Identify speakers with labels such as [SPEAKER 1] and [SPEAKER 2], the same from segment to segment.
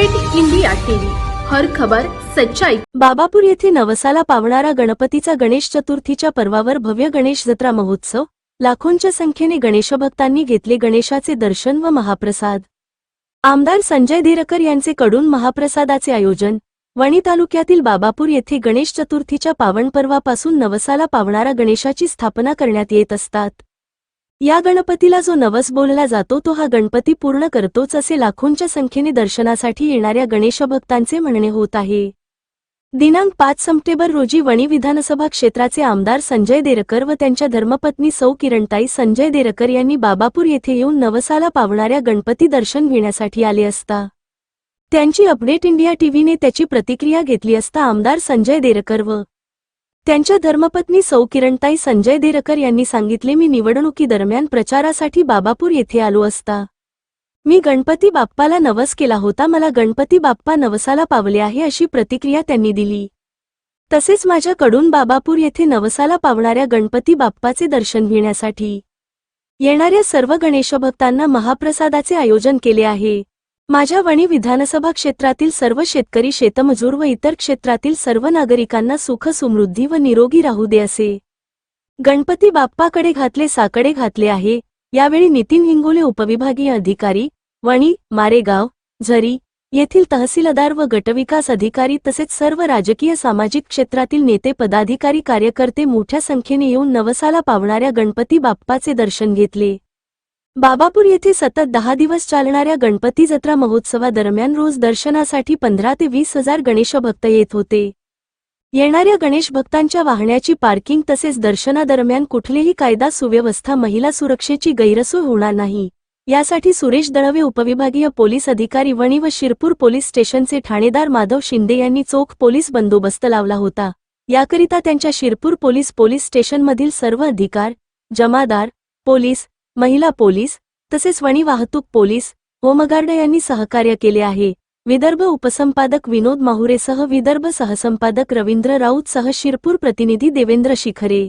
[SPEAKER 1] Update India TV. हर खबर सच्चाई.
[SPEAKER 2] बाबापूर येथे नवसाला पावणारा गणपतीचा गणेश चतुर्थीच्या पर्वावर भव्य गणेश जत्रा महोत्सव. लाखोंच्या संख्येने गणेशभक्तांनी घेतले गणेशाचे दर्शन व महाप्रसाद. आमदार संजय धीरकर यांचे कडून महाप्रसादाचे आयोजन. वणी तालुक्यातील बाबापूर येथे गणेश चतुर्थीच्या पावनपर्वापासून नवसाला पावणारा गणेशाची स्थापना करण्यात येत असतात. या गणपतीला जो नवस बोलला जातो तो हा गणपती पूर्ण करतोच असे लाखोंच्या संख्येने दर्शनासाठी येणाऱ्या गणेशभक्तांचे म्हणणे होत आहे. दिनांक पाच सप्टेंबर रोजी वणी विधानसभा क्षेत्राचे आमदार संजय देरकर व त्यांच्या धर्मपत्नी सौ किरणताई संजय देरकर यांनी बाबापूर येथे येऊन नवसाला पावणाऱ्या गणपती दर्शन घेण्यासाठी आले असता. त्यांची अपडेट इंडिया टीव्हीने त्याची प्रतिक्रिया घेतली असता आमदार संजय देरकर व त्यांच्या धर्मपत्नी सौ किरणताई संजय देरकर यांनी सांगितले मी निवडणुकीदरम्यान प्रचारासाठी बाबापूर येथे आलो असता. मी गणपती बाप्पाला नवस केला होता. मला गणपती बाप्पा नवसाला पावले आहे अशी प्रतिक्रिया त्यांनी दिली. तसेच माझ्याकडून बाबापूर येथे नवसाला पावणाऱ्या गणपती बाप्पाचे दर्शन घेण्यासाठी येणाऱ्या सर्व गणेशभक्तांना महाप्रसादाचे आयोजन केले आहे. माझ्या वणी विधानसभा क्षेत्रातील सर्व शेतकरी शेतमजूर व इतर क्षेत्रातील सर्व नागरिकांना सुख समृद्धी व निरोगी राहू दे असे. गणपती बाप्पाकडे घातले साकडे घातले आहे. यावेळी नितीन हिंगोले उपविभागीय अधिकारी वणी मारेगाव झरी येथील तहसीलदार व गटविकास अधिकारी तसेच सर्व राजकीय सामाजिक क्षेत्रातील नेते पदाधिकारी कार्यकर्ते मोठ्या संख्येने येऊन नवसाला पावणाऱ्या गणपती बाप्पाचे दर्शन घेतले. बाबापूर येथे सतत दहा दिवस चालणाऱ्या गणपती जत्रा महोत्सवादरम्यान रोज दर्शनासाठी पंधरा ते वीस हजार गणेशभक्त येत होते. येणाऱ्या गणेश भक्तांच्या वाहण्याची पार्किंग तसेच दर्शनादरम्यान कुठलीही कायदा सुव्यवस्था महिला सुरक्षेची गैरसोय होणार नाही. यासाठी सुरेश दळवे उपविभागीय पोलीस अधिकारी वणी व शिरपूर पोलीस स्टेशनचे ठाणेदार माधव शिंदे यांनी चोख पोलीस बंदोबस्त लावला होता. याकरिता त्यांच्या शिरपूर पोलीस पोलीस स्टेशनमधील सर्व अधिकार जमादार पोलीस महिला पोलीस तसेच वणी वाहतूक पोलीस होमगार्ड यांनी सहकार्य केले आहे. विदर्भ उपसंपादक विनोद माहुरेसह विदर्भ सहसंपादक रवींद्र राऊत सह शिरपूर प्रतिनिधी देवेंद्र शिखरे.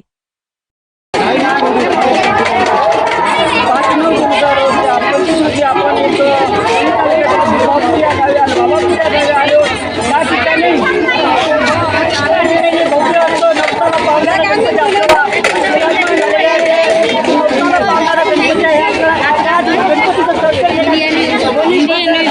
[SPEAKER 3] Anybody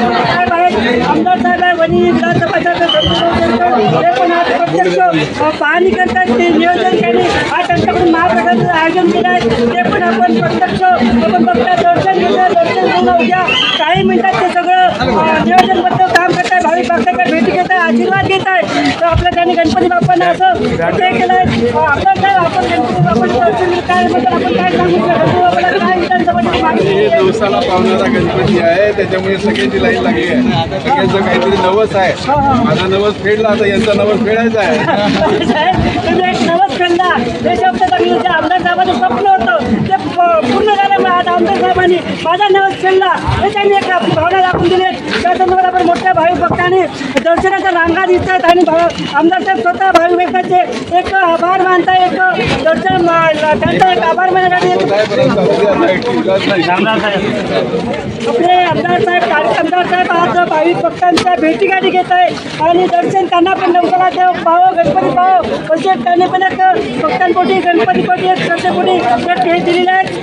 [SPEAKER 3] आमदार साहेब आहे वनी विधानसभेचा पण आज प्रत्यक्ष पाहणी करतात ते नियोजन केले आज त्यांच्याकडून महाप्रसादाचं आयोजन केलं आहे ते पण आपण प्रत्यक्ष आपण बघता दर्शन घेतो दर्शन घेऊन उद्या काही मिनिटात ते सगळं अ, नियोजनबद्ध काम करत भाविक भक्तांच्या भेटी घेत आहे आशीर्वाद घेत आहे. तर आपल्या त्यांनी गणपती बाप्पांना असं ते केलं आहे आपण काय आपण गणपती बाप्पांचं दर्शन काय बद्दल आपण काय सांगू शकतो आपल्याला काय विधानसभेची मागणी
[SPEAKER 4] हे
[SPEAKER 3] आहे?
[SPEAKER 4] दिवसाला पावणारा गणपती आहे त्याच्यामुळे सगळ्यांची लाईन लागली आहे. सगळ्यांचं काहीतरी नवस आहे. माझा नवस फेडला आता यांचा नवस फेडायचा आहे.
[SPEAKER 3] म्हणजे नवस फेडला. स्वप्न होतं. ते पूर्ण आमदार साहेबांनी माझा नवस खेळला हे त्यांनी एक आपली भावना दाखवून दिली. त्या संदर्भात आपण मोठ्या भाविक भक्तांनी दर्शनाच्या रांगा दिसत आहेत आणि आमदार साहेब स्वतः भाविक भक्तांचे एक आभार मानता एक दर्शन त्यांचा एक आभार मानण्यासाठी आपले आमदार साहेब कार्य- आमदार साहेब आज भाविक भक्तांच्या भेटीगाठी घेत आहे आणि दर्शन त्यांना पण लवकरात देव पाहो गणपती पाहो. असे त्यांनी पण एक भक्तांपोटी गणपतीपोटी एक एक हे दिलेले आहेत.